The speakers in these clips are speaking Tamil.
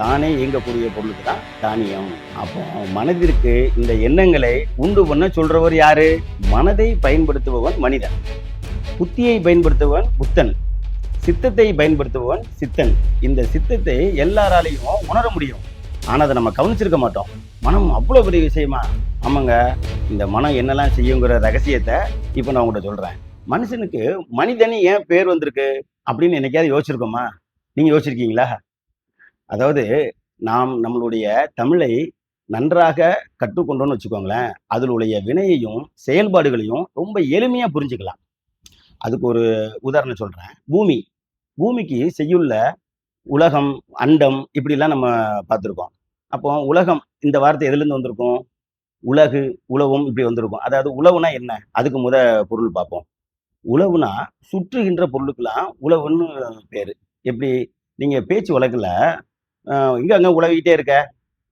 தானே இயங்கக்கூடிய பொருளுக்கு தான் தானியம். அப்போ மனதிற்கு இந்த எண்ணங்களை உண்டு பண்ண சொல்றவர் யாரு? மனதை பயன்படுத்துபவன் மனிதன். புத்தியை பயன்படுத்துபவன் புத்தன். சித்தத்தை பயன்படுத்துபவன் சித்தன். இந்த சித்தத்தை எல்லாராலையும் உணர முடியும். ஆனால் அதை நம்ம கவனிச்சிருக்க மாட்டோம். மனம் அவ்வளோ பெரிய விஷயமா? ஆமாங்க இந்த மனம் என்னெல்லாம் செய்யுங்கிற ரகசியத்தை இப்போ நான் உங்கள்கிட்ட சொல்றேன். மனுஷனுக்கு மனிதன் ஏன் பேர் வந்திருக்கு? அப்படின்னு என்னைக்காவது யோசிச்சிருக்கோமா? நீங்கள் யோசிச்சிருக்கீங்களா? அதாவது நாம் நம்மளுடைய தமிழை நன்றாக கற்றுக்கொண்டோம்னு வச்சுக்கோங்களேன் அதனுடைய வினையையும் செயல்பாடுகளையும் ரொம்ப எளிமையாக புரிஞ்சுக்கலாம். அதுக்கு ஒரு உதாரணம் சொல்கிறேன் பூமி. பூமிக்கு செய்யுள்ள உலகம் அண்டம் இப்படிலாம் நம்ம பார்த்துருக்கோம். அப்போ உலகம் இந்த வார்த்தை எதுலேருந்து வந்திருக்கும்? உலகு உழவும் இப்படி வந்திருக்கும். அதாவது உழவுனா என்ன? அதுக்கு முத பொருள் பார்ப்போம். உழவுனா சுற்றுகின்ற பொருளுக்கெல்லாம் உழவுன்னு பேர். எப்படி? நீங்கள் பேச்சு வழக்கில் இங்கே அங்கே உழவிக்கிட்டே இருக்க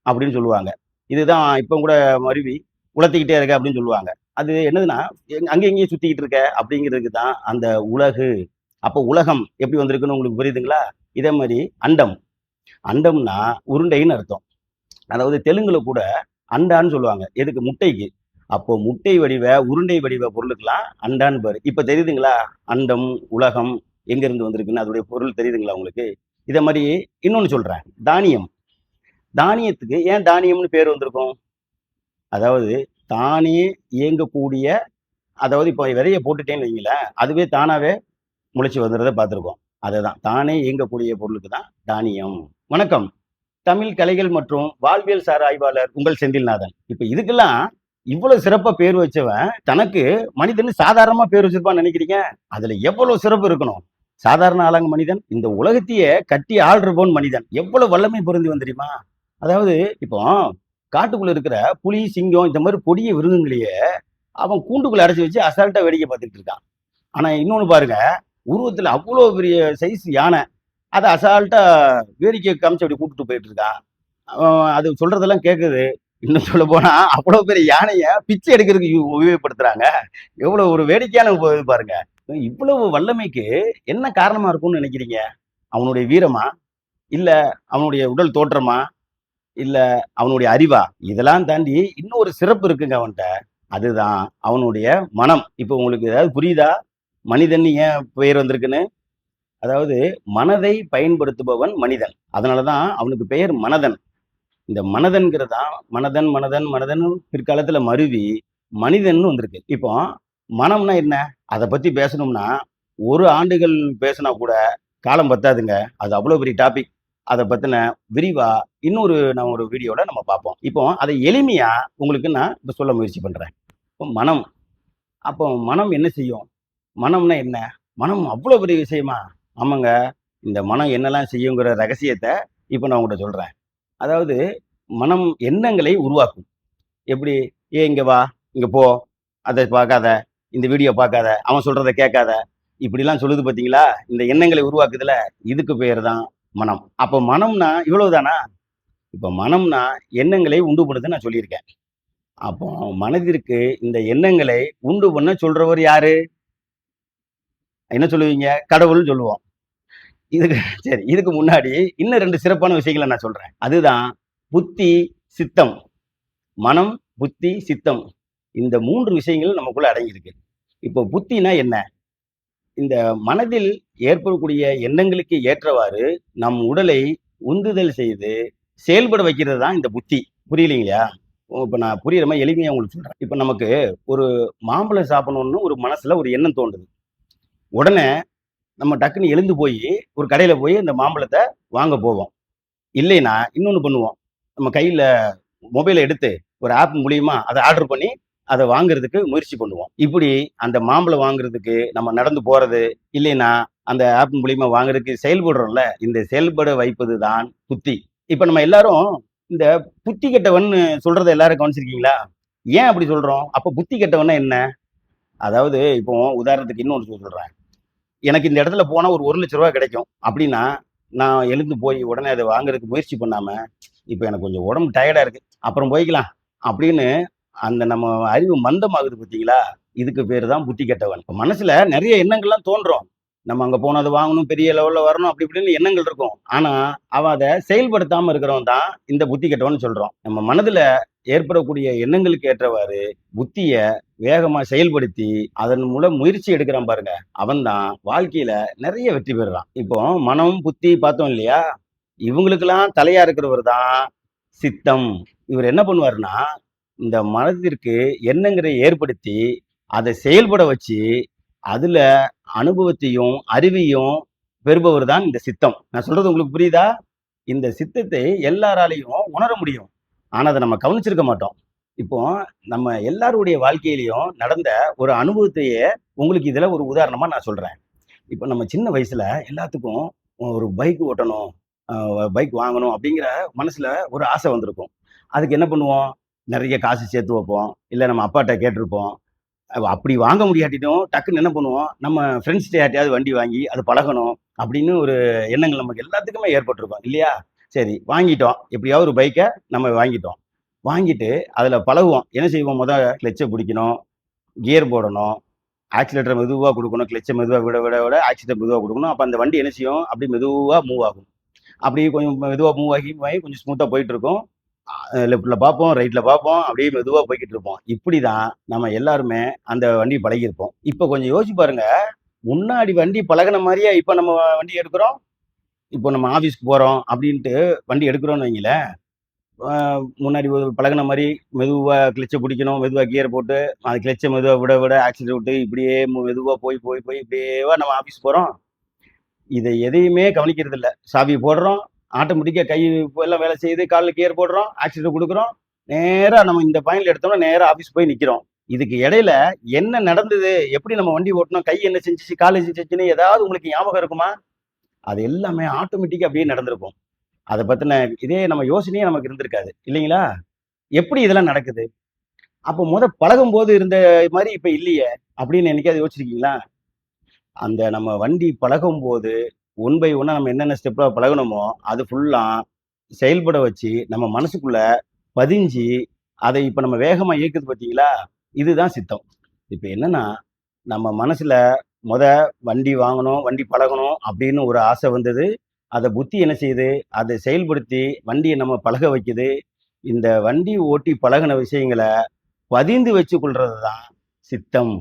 அப்படின்னு சொல்லுவாங்க. இதுதான் இப்போ கூட மருவி உலர்த்திக்கிட்டே இருக்க அப்படின்னு சொல்லுவாங்க. அது என்னதுன்னா அங்கே இங்கேயும் சுற்றிக்கிட்டு இருக்க அப்படிங்கிறதுக்கு தான் அந்த உலகு. அப்போ உலகம் எப்படி வந்திருக்குன்னு உங்களுக்கு புரியுதுங்களா? இதே மாதிரி அண்டம். அண்டம்னா உருண்டைன்னு அர்த்தம். அதாவது தெலுங்குல கூட அண்டான்னு சொல்லுவாங்க. எதுக்கு? முட்டைக்கு. அப்போ முட்டை வடிவ உருண்டை வடிவ பொருளுக்கெல்லாம் அண்டான்னு பாரு. இப்போ தெரியுதுங்களா? அண்டம் உலகம் எங்கேருந்து வந்திருக்குன்னு? அதோடைய பொருள் தெரியுதுங்களா உங்களுக்கு? இதே மாதிரி இன்னொன்று சொல்கிறேன் தானியம். தானியத்துக்கு ஏன் தானியம்னு பேர் வந்திருக்கும்? அதாவது தானே இயங்கக்கூடிய அதாவது இப்போ விதைய போட்டுட்டேன்னு வைங்களேன் அதுவே தானாவே முளைச்சி வந்துடுறத பார்த்துருக்கோம். அதுதான். தானே இயங்கக்கூடிய பொருளுக்கு தான் தானியம். வணக்கம். தமிழ் கலைகள் மற்றும் வாழ்வியல் சார் ஆய்வாளர் உங்கள் செந்தில்நாதன். இப்போ இதுக்கெல்லாம் இவ்வளவு சிறப்பா பேர் வச்சவன் தனக்கு மனிதன் சாதாரணமா பேர் வச்சிருப்பான்னு நினைக்கிறீங்க? அதுல எவ்வளவு சிறப்பு இருக்கணும்? சாதாரண ஆளாங்க மனிதன் இந்த உலகத்தையே கட்டி ஆள்றபோன் மனிதன். எவ்வளவு வல்லமை பொருந்தி வந்து தெரியுமா? அதாவது இப்போ காட்டுக்குள்ள இருக்கிற புலி சிங்கம் இந்த மாதிரி கொடிய விருங்குங்களையே அவன் கூண்டுக்குள்ள அடைச்சி வச்சு அசால்ட்டா வேடிக்கை பார்த்துட்டு இருக்கான். ஆனா இன்னொன்னு பாருங்க உருவத்துல அவ்வளோ பெரிய சைஸ் யானை அதை அசால்ட்டா வேடிக்கை காமிச்சு அப்படி கூப்பிட்டு போயிட்டு இருக்கான். அவன் அது சொல்றதெல்லாம் கேட்குது இன்னும் சொல்ல போனா அவ்வளவு பெரிய யானைய பிச்சை எடுக்கிறதுக்கு உபயோகப்படுத்துறாங்க. எவ்வளவு ஒரு வேடிக்கையான பாருங்க. இவ்வளவு வல்லமைக்கு என்ன காரணமா இருக்கும்னு நினைக்கிறீங்க? அவனுடைய வீரமா? இல்ல அவனுடைய உடல் தோற்றமா? இல்ல அவனுடைய அறிவா? இதெல்லாம் தாண்டி இன்னொரு சிறப்பு இருக்குங்க அவன்கிட்ட. அதுதான் அவனுடைய மனம். இப்போ உங்களுக்கு ஏதாவது புரியுதா? மனிதன் ஏன் பெயர் வந்திருக்குன்னு? அதாவது மனதை பயன்படுத்துபவன் மனிதன். அதனாலதான் அவனுக்கு பெயர் மனதன். இந்த மனதன்கிறதான் மனதன் மனதன் மனதன் பிற்காலத்துல மருவி மனிதன் வந்திருக்கு. இப்போ மனம்னா என்ன? அதை பத்தி பேசணும்னா ஒரு ஆண்டுகள் பேசினா கூட காலம் பத்தாதுங்க. அது அவ்வளோ பெரிய டாபிக். அதை பத்தின விரிவா இன்னொரு நான் ஒரு வீடியோவில் நம்ம பார்ப்போம். இப்போ அதை எளிமையா உங்களுக்கு நான் இப்போ சொல்ல முயற்சி பண்றேன். இப்போ மனம். அப்போ மனம் என்ன செய்யும்? மனம்னா என்ன? மனம் அவ்வளோ பெரிய விஷயமா? ஆமாங்க. இந்த மனம் என்னெல்லாம் செய்யுங்கிற ரகசியத்தை இப்போ நான் உங்கள்கிட்ட சொல்கிறேன் அதாவது மனம் எண்ணங்களை உருவாக்கும். எப்படி? ஏ இங்கே வா இங்கே போ அதை பார்க்காத. இந்த வீடியோ பார்க்காத அவன் சொல்றதை கேட்காத. இப்படிலாம் சொல்லுது பார்த்தீங்களா இந்த எண்ணங்களை உருவாக்குதுல இதுக்கு பேர் தான் மனம். அப்போ மனம்னா இவ்வளவுதானா இப்போ மனம்னா எண்ணங்களை உண்டு பண்ணுதுன்னு நான் சொல்லியிருக்கேன். அப்போ மனதிற்கு இந்த எண்ணங்களை உண்டு பண்ண சொல்றவர் யாரு? என்ன சொல்லுவீங்க? கடவுள்னு சொல்லுவோம். இதுக்கு சரி இதுக்கு முன்னாடி இன்னும் ரெண்டு சிறப்பான விஷயங்களை நான் சொல்றேன். அதுதான் புத்தி சித்தம். மனம் புத்தி சித்தம். இந்த மூன்று விஷயங்கள் நமக்குள்ள அடங்கியிருக்கு. இப்போ புத்தினா என்ன? இந்த மனதில் ஏற்படக்கூடிய எண்ணங்களுக்கு ஏற்றவாறு நம் உடலை உந்துதல் செய்து செயல்பட வைக்கிறது தான் இந்த புத்தி. புரியலைங்களா? இப்போ நான் புரியுற மாதிரி எளிமையாக உங்களுக்கு சொல்கிறேன் இப்போ நமக்கு ஒரு மாம்பழம் சாப்பிடணும்னு ஒரு மனசில் ஒரு எண்ணம் தோன்றுது. உடனே நம்ம டக்குன்னு எழுந்து போய் ஒரு கடையில் போய் இந்த மாம்பழத்தை வாங்க போவோம். இல்லைன்னா இன்னொன்று பண்ணுவோம். நம்ம கையில் மொபைலை எடுத்து ஒரு ஆப் மூலியமாக அதை ஆர்டர் பண்ணி அதை வாங்குறதுக்கு முயற்சி பண்ணுவோம். இப்படி அந்த மாம்பழம் வாங்குறதுக்கு நம்ம நடந்து போறது இல்லைன்னா அந்த ஆப் மூலியமா வாங்குறதுக்கு செயல்படுறோம்ல இந்த செயல்பட வைப்பது தான் புத்தி. இப்ப நம்ம எல்லாரும் இந்த புத்தி கெட்டவன் சொல்றதை எல்லாரும் கவனிச்சிருக்கீங்களா? ஏன் அப்படி சொல்றோம்? அப்ப புத்தி கெட்டவன்னா என்ன? அதாவது இப்போ உதாரணத்துக்கு இன்னொன்று சொல்றேன். எனக்கு இந்த இடத்துல போனால் ஒரு ஒரு லட்ச ரூபா கிடைக்கும். அப்படின்னா நான் எழுந்து போய் உடனே அதை வாங்குறதுக்கு முயற்சி பண்ணாம இப்போ எனக்கு கொஞ்சம் உடம்பு டயர்டாக இருக்கு. அப்புறம் போய்க்கலாம். அப்படின்னு அந்த நம்ம அறிவு மந்தமாகுது பார்த்தீங்களா? இதுக்கு பேர் தான் புத்தி கெட்டவன். இப்போ மனசில் நிறைய எண்ணங்கள்லாம் தோன்றும். நம்ம அங்கே போனோம் வாங்கணும் பெரிய லெவலில் வரணும் அப்படி இப்படின்னு எண்ணங்கள் இருக்கும். ஆனால் அவன் அதை செயல்படுத்தாமல் இருக்கிறவன் தான் இந்த புத்தி கெட்டவன்னு சொல்கிறோம் நம்ம மனதில் ஏற்படக்கூடிய எண்ணங்களுக்கு ஏற்றவாறு புத்தியை வேகமா செயல்படுத்தி அதன் மூலம் முயற்சி எடுக்கிறான் பாருங்க. அவன் தான் வாழ்க்கையில நிறைய வெற்றி பெறுறான். இப்போ மனம் புத்தி பார்த்தோம் இல்லையா? இவங்களுக்கெல்லாம் தலையா இருக்கிறவர் தான் சித்தம். இவர் என்ன பண்ணுவாருன்னா இந்த மனதிற்கு எண்ணங்களை ஏற்படுத்தி அதை செயல்பட வச்சு அதுல அனுபவத்தையும் அறிவையும் பெறுபவர் தான் இந்த சித்தம். நான் சொல்றது உங்களுக்கு புரியுதா? இந்த சித்தத்தை எல்லாராலையும் உணர முடியும். ஆனா அதை நம்ம கவனிச்சிருக்க மாட்டோம். இப்போ நம்ம எல்லாருடைய வாழ்க்கையிலையும் நடந்த ஒரு அனுபவத்தையே உங்களுக்கு இதுல ஒரு உதாரணமா நான் சொல்றேன். இப்போ நம்ம சின்ன வயசுல எல்லாத்துக்கும் ஒரு பைக் ஓட்டணும் பைக் வாங்கணும் அப்படிங்கிற மனசுல ஒரு ஆசை வந்திருக்கும். அதுக்கு என்ன பண்ணுவோம்? நிறைய காசு சேர்த்து வைப்போம். இல்லை நம்ம அப்பாட்ட கேட்டிருப்போம். அப்படி வாங்க முடியாட்டிட்டும் டக்குன்னு என்ன பண்ணுவோம்? நம்ம ஃப்ரெண்ட்ஸ்கிட்ட யார்ட்டையாவது வண்டி வாங்கி அது பழகணும் அப்படின்னு ஒரு எண்ணங்கள் நமக்கு எல்லாத்துக்குமே ஏற்பட்டிருக்கும் இல்லையா? சரி வாங்கிட்டோம். எப்படியாவது ஒரு பைக்கை நம்ம வாங்கிட்டோம். வாங்கிட்டு அதில் பழகுவோம். என்ன செய்வோம்? முதல் கிளச்சை பிடிக்கணும். கியர் போடணும். ஆக்சிலேட்டர் மெதுவாக கொடுக்கணும். கிளச்சை மெதுவாக விட விட விட ஆக்சிலேட்டர் மெதுவாக கொடுக்கணும். அப்போ அந்த வண்டி என்ன செய்யும்? அப்படி மெதுவாக மூவ் ஆகும். அப்படி கொஞ்சம் மெதுவாக மூவ் ஆகி ஆகி கொஞ்சம் ஸ்மூத்தாக போயிட்டு இருக்கும். லெஃப்டில் பார்ப்போம் ரைட்டில் பார்ப்போம் அப்படியே மெதுவாக போய்கிட்டு இருப்போம். இப்படி தான் நம்ம எல்லாருமே அந்த வண்டி பழகியிருப்போம். இப்போ கொஞ்சம் யோசிச்சு பாருங்க முன்னாடி வண்டி பழகுன மாதிரியே இப்போ நம்ம வண்டி எடுக்கிறோம்? இப்போ நம்ம ஆஃபீஸ்க்கு போகிறோம் அப்படின்ட்டு வண்டி எடுக்கிறோம்னு வைங்களேன் முன்னாடி ஒரு பழகுன மாதிரி மெதுவாக கிளச்சை பிடிக்கணும் மெதுவாக கியர் போட்டு அது கிளச்சை மெதுவாக விட விட ஆக்சிடென்ட் விட்டு இப்படியே மெதுவாக போய் போய் போய் இப்படியேவா நம்ம ஆஃபீஸ் போகிறோம் இதை எதையுமே கவனிக்கிறது இல்லை சாவி போடுறோம் ஆட்டோமேட்டிக்காக கை எல்லாம் வேலை செய்யுது காலில் கியர் போடுறோம் ஆக்சிடென்ட் கொடுக்குறோம். நேராக நம்ம இந்த பாயிண்ட்ல எடுத்தோம்னா நேராக ஆஃபீஸ் போய் நிற்கிறோம் இதுக்கு இடையில என்ன நடந்தது? எப்படி நம்ம வண்டி ஓட்டணும் கை என்ன செஞ்சிச்சு? கால் செஞ்சிச்சுன்னு ஏதாவது உங்களுக்கு ஞாபகம் இருக்குமா? அது எல்லாமே ஆட்டோமேட்டிக்காக அப்படியே நடந்திருக்கும். அதை பற்றின இதே நம்ம யோசனையே நமக்கு இருந்திருக்காது. இல்லைங்களா? எப்படி இதெல்லாம் நடக்குது? அப்போ முத பழகும் போது இருந்த மாதிரி இப்போ இல்லையே? அப்படின்னு என்னைக்காவது யோசிச்சிருக்கீங்களா? அந்த நம்ம வண்டி பழகும் போது ஒன் பை ஒன்னா நம்ம என்னென்ன ஸ்டெப்பில் பழகணுமோ அது ஃபுல்லாக செயல்பட வச்சு நம்ம மனசுக்குள்ள பதிஞ்சு அதை இப்போ நம்ம வேகமாக இயக்குது பார்த்தீங்களா இதுதான் சித்தம். இப்போ என்னன்னா நம்ம மனசில் முத வண்டி வாங்கணும் வண்டி பழகணும் அப்படின்னு ஒரு ஆசை வந்தது. அதை புத்தி என்ன செய்யுது? அதை செயல்படுத்தி வண்டியை நம்ம பழக வைக்குது. இந்த வண்டி ஓட்டி பழகின விஷயங்களை பதிந்து வச்சு கொள்றது தான் சித்தம்.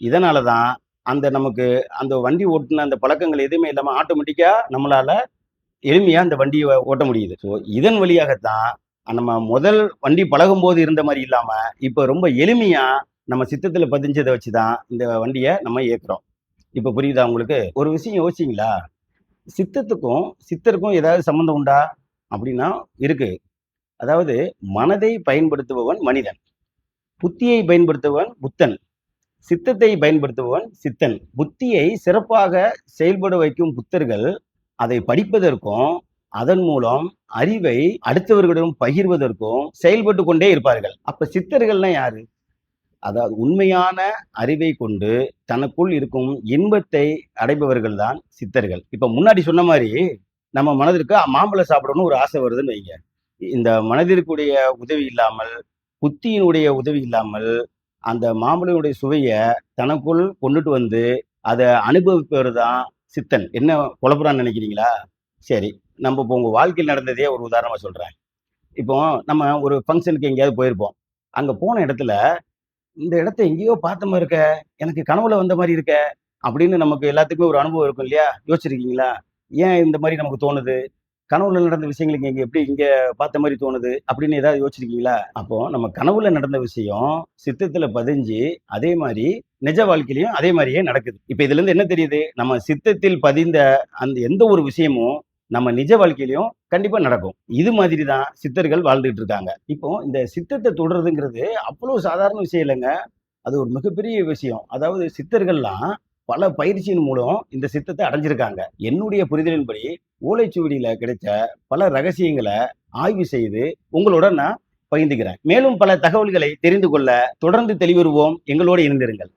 இதனால தான் அந்த நமக்கு அந்த வண்டி ஓட்டின அந்த பழக்கங்கள் எதுவுமே இல்லாமல் ஆட்டோமேட்டிக்காக நம்மளால் எளிமையாக அந்த வண்டியை ஓட்ட முடியுது. ஸோ இதன் வழியாகத்தான் நம்ம முதல் வண்டி பழகும் போது இருந்த மாதிரி இல்லாமல் இப்போ ரொம்ப எளிமையாக நம்ம சித்தத்தில் பதிஞ்சதை வச்சு தான் இந்த வண்டியை நம்ம இயக்குறோம். இப்போ புரியுதா உங்களுக்கு? ஒரு விஷயம் யோசிச்சிங்களா? சித்தத்துக்கும் சித்தருக்கும் ஏதாவது சம்மந்தம் உண்டா? அப்படின்னா இருக்கு. அதாவது மனதை பயன்படுத்துபவன் மனிதன். புத்தியை பயன்படுத்துபவன் புத்தன். சித்தத்தை பயன்படுத்துபவன் சித்தன். புத்தியை சிறப்பாக செயல்பட வைக்கும் புத்தர்கள் அதை படிப்பதற்கும் அதன் மூலம் அறிவை அடுத்தவர்களிடம் பகிர்வதற்கும் செயல்பட்டு கொண்டே இருப்பார்கள். அப்ப சித்தர்கள்னா யாரு? அதாவது உண்மையான அறிவை கொண்டு தனக்குள் இருக்கும் இன்பத்தை அடைபவர்கள் தான் சித்தர்கள். இப்ப முன்னாடி சொன்ன மாதிரி நம்ம மனதிற்கு மாம்பழம் சாப்பிடணும்னு ஒரு ஆசை வருதுன்னு வைங்க. இந்த மனதிற்குடைய உதவி இல்லாமல் புத்தியினுடைய உதவி இல்லாமல் அந்த மாம்பழனுடைய சுவையை தனக்குள் கொண்டுட்டு வந்து அதை அனுபவிப்பவர் தான் சித்தன். என்ன குழப்பறான்னு நினைக்கிறீங்களா? சரி நம்ம இப்போ உங்கள் வாழ்க்கையில் நடந்ததே ஒரு உதாரணமாக சொல்கிறேன் இப்போ நம்ம ஒரு ஃபங்க்ஷனுக்கு எங்கேயாவது போயிருப்போம். அங்கே போன இடத்துல இந்த இடத்த எங்கேயோ பார்த்த மாதிரி இருக்க எனக்கு கனவுல வந்த மாதிரி இருக்க அப்படின்னு நமக்கு எல்லாத்துக்குமே ஒரு அனுபவம் இருக்கும் இல்லையா? யோசிச்சிருக்கீங்களா? ஏன் இந்த மாதிரி நமக்கு தோணுது? கனவுல நடந்த விஷயங்களுக்கு இங்கே எப்படி இங்கே பார்த்த மாதிரி தோணுது அப்படின்னு ஏதாவது யோசிச்சிருக்கீங்களா? அப்போ நம்ம கனவுல நடந்த விஷயம் சித்தத்தில் பதிஞ்சு அதே மாதிரி நிஜ வாழ்க்கையிலையும் அதே மாதிரியே நடக்குது. இப்போ இதுல இருந்து என்ன தெரியுது? நம்ம சித்தத்தில் பதிந்த அந்த எந்த ஒரு விஷயமும் நம்ம நிஜ வாழ்க்கையிலையும் கண்டிப்பாக நடக்கும். இது மாதிரி தான் சித்தர்கள் வாழ்ந்துட்டு இருக்காங்க. இப்போ இந்த சித்தத்தை தொடர்றதுங்கிறது அவ்வளோ சாதாரண விஷயம் இல்லைங்க. அது ஒரு மிகப்பெரிய விஷயம். அதாவது சித்தர்கள்லாம் பல பயிற்சியின் மூலம் இந்த சித்தத்தை அடைஞ்சிருக்காங்க. என்னுடைய புரிதலின்படி ஓலைச்சுவடியில கிடைச்ச பல ரகசியங்களை ஆய்வு செய்து உங்களுடன் நான் பகிர்ந்துக்கிறேன். மேலும் பல தகவல்களை தெரிந்து கொள்ள தொடர்ந்து தெளிவுறுவோம். எங்களோடு இணைந்திருங்கள்.